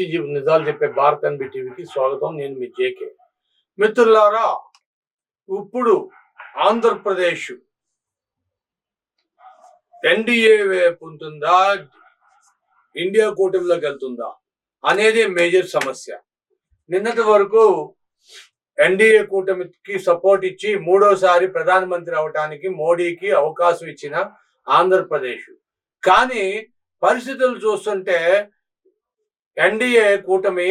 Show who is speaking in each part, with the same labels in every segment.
Speaker 1: నుంచి నిజాలు చెప్పే భారత్ ఎన్బి టీవీకి స్వాగతం. నేను మీ జేకే. మిత్రులారా ఇప్పుడు ఆంధ్రప్రదేశ్ ఎన్డీఏ వైపు ఉంటుందా? ఇండియా కూటమిలోకి వెళ్తుందా? అనేది మేజర్ సమస్య. నిన్నటి వరకు ఎన్డీఏ కూటమికి సపోర్ట్ ఇచ్చి మూడోసారి ప్రధానమంత్రి అవటానికి మోడీకి అవకాశం ఇచ్చిన ఆంధ్రప్రదేశ్. కానీ పరిస్థితులు చూస్తుంటే ఎన్డీఏ కూటమి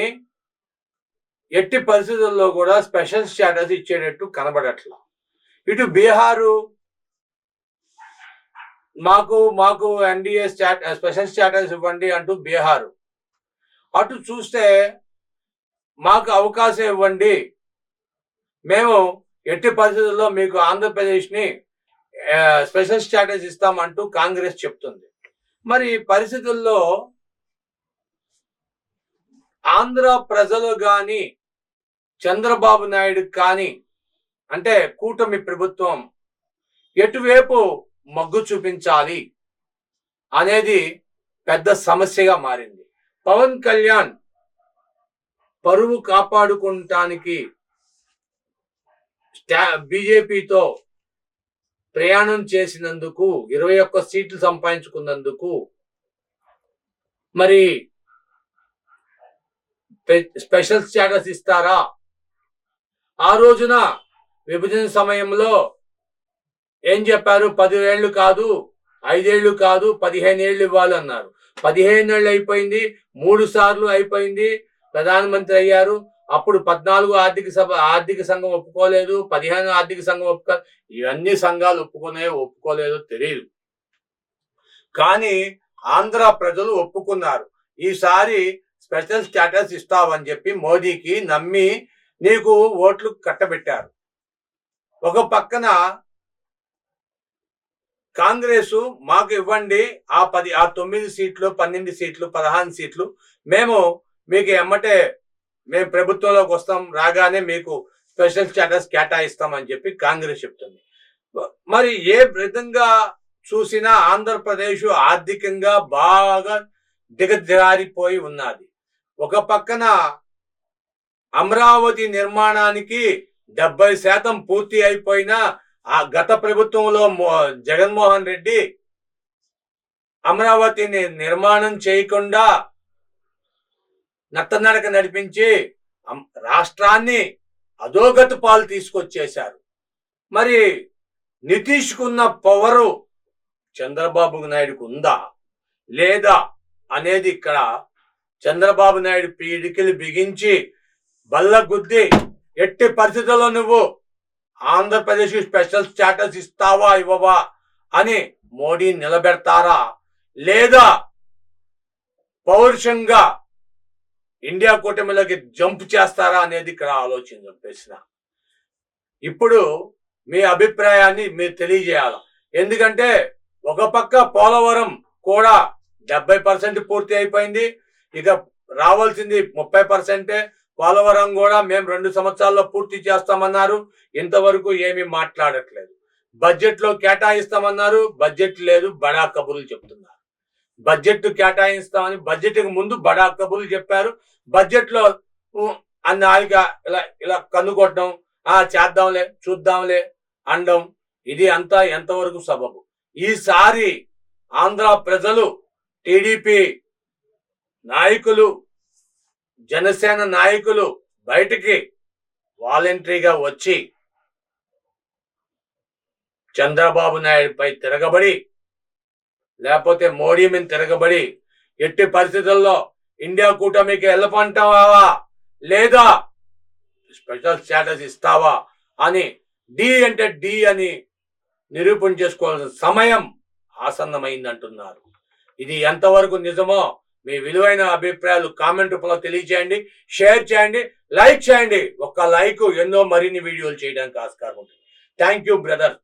Speaker 1: ఎట్టి పరిస్థితుల్లో కూడా స్పెషల్ స్టేటస్ ఇచ్చేటట్టు కనబడట్ల. ఇటు బీహారు మాకు మాకు ఎన్డీఏ స్టాట్ స్పెషల్ స్టేటస్ ఇవ్వండి అంటూ బీహారు. అటు చూస్తే మాకు అవకాశం ఇవ్వండి. మేము ఎట్టి పరిస్థితుల్లో మీకు ఆంధ్రప్రదేశ్ని స్పెషల్ స్టేటస్ ఇస్తామంటూ కాంగ్రెస్ చెప్తుంది. మరి ఈ పరిస్థితుల్లో ఆంధ్ర ప్రజలు కానీ చంద్రబాబు నాయుడు కానీ అంటే కూటమి ప్రభుత్వం ఎటువైపు మొగ్గు చూపించాలి అనేది పెద్ద సమస్యగా మారింది. పవన్ కళ్యాణ్ పరువు కాపాడుకుంటానికి బీజేపీతో ప్రయాణం చేసినందుకు ఇరవై ఒక్క సీట్లు సంపాదించుకున్నందుకు మరి స్పెషల్ స్టేటస్ ఇస్తారా? ఆ రోజున విభజన సమయంలో ఏం చెప్పారు? పదివేళ్ళు కాదు ఐదేళ్ళు కాదు పదిహేను ఏళ్ళు ఇవ్వాలన్నారు. పదిహేను ఏళ్ళు అయిపోయింది మూడు సార్లు అయిపోయింది ప్రధానమంత్రి అయ్యారు. అప్పుడు పద్నాలుగు ఆర్థిక సభ ఆర్థిక సంఘం ఒప్పుకోలేదు పదిహేను ఆర్థిక సంఘం ఒప్పుకో ఇవన్నీ సంఘాలు ఒప్పుకునే ఒప్పుకోలేదో తెలియదు కానీ ఆంధ్ర ప్రజలు ఒప్పుకున్నారు. ఈసారి స్పెషల్ స్టేటస్ ఇస్తావని చెప్పి మోదీకి నమ్మి నీకు ఓట్లు కట్టబెట్టారు. ఒక పక్కన కాంగ్రెస్ మాకు ఇవ్వండి ఆ పది ఆ తొమ్మిది సీట్లు పన్నెండు సీట్లు పదహారు సీట్లు మేము మీకు ఎమ్మటే మేము ప్రభుత్వంలోకి వస్తాం రాగానే మీకు స్పెషల్ స్టేటస్ కేటాయిస్తామని చెప్పి కాంగ్రెస్ చెప్తుంది. మరి ఏ విధంగా చూసినా ఆంధ్రప్రదేశ్ ఆర్థికంగా బాగా దిగజారిపోయి ఉన్నది. ఒక పక్కన అమరావతి నిర్మాణానికి డెబ్బై శాతం పూర్తి అయిపోయిన ఆ గత ప్రభుత్వంలో జగన్మోహన్ రెడ్డి అమరావతిని నిర్మాణం చేయకుండా నత్తనడక నడిపించి రాష్ట్రాన్ని అధోగతి పాలు తీసుకొచ్చేశారు. మరి నితీష్కున్న పవరు చంద్రబాబు నాయుడుకు ఉందా? లేదా అనేది ఇక్కడ చంద్రబాబు నాయుడు పీడికిలు బిగించి బల్ల గుద్ది ఎట్టి పరిస్థితుల్లో నువ్వు ఆంధ్రప్రదేశ్ స్పెషల్ స్టేటస్ ఇస్తావా ఇవ్వవా అని మోడీ నిలబెడతారా? లేదా పౌరుషంగా ఇండియా కూటమిలోకి జంప్ చేస్తారా అనేది ఇక్కడ ఆలోచన ప్రశ్న. ఇప్పుడు మీ అభిప్రాయాన్ని మీరు తెలియజేయాలి. ఎందుకంటే ఒక పక్క పోలవరం కూడా డెబ్బై పర్సెంట్ పూర్తి అయిపోయింది ఇక రావాల్సింది ముప్పై పర్సెంటే పోలవరం కూడా మేము రెండు సంవత్సరాల్లో పూర్తి చేస్తామన్నారు. ఇంతవరకు ఏమీ మాట్లాడట్లేదు. బడ్జెట్లో కేటాయిస్తామన్నారు. బడ్జెట్ లేదు బడా కబుర్లు చెప్తున్నారు. బడ్జెట్ కేటాయిస్తామని బడ్జెట్కి ముందు బడా కబుర్లు చెప్పారు. బడ్జెట్లో ఇలా ఇలా కన్నుకొట్టడం ఆ చేద్దాంలే చూద్దాంలే అనడం ఇది అంతా ఎంతవరకు సబబు? ఈసారి ఆంధ్ర ప్రజలు టీడీపీ నాయకులు జనసేన నాయకులు బయటికి వాలంటరీగా వచ్చి చంద్రబాబు నాయుడుపై తిరగబడి లేకపోతే మోడీ మీద తిరగబడి ఎట్టి పరిస్థితుల్లో ఇండియా కూటమికి వెళ్ళపంటావా లేదా స్పెషల్ స్టేటస్ ఇస్తావా? అని డి అంటే డి అని నిరూపణ చేసుకోవాల్సిన సమయం ఆసన్నమైందంటున్నారు. ఇది ఎంతవరకు నిజమో మీ విలువైన అభిప్రాయాలు కామెంట్ రూపంలో తెలియజేయండి షేర్ చేయండి లైక్ చేయండి. ఒక్క లైక్ ఎన్నో మరిన్ని వీడియోలు చేయడానికి ఆస్కారం ఉంటుంది. Thank you brother.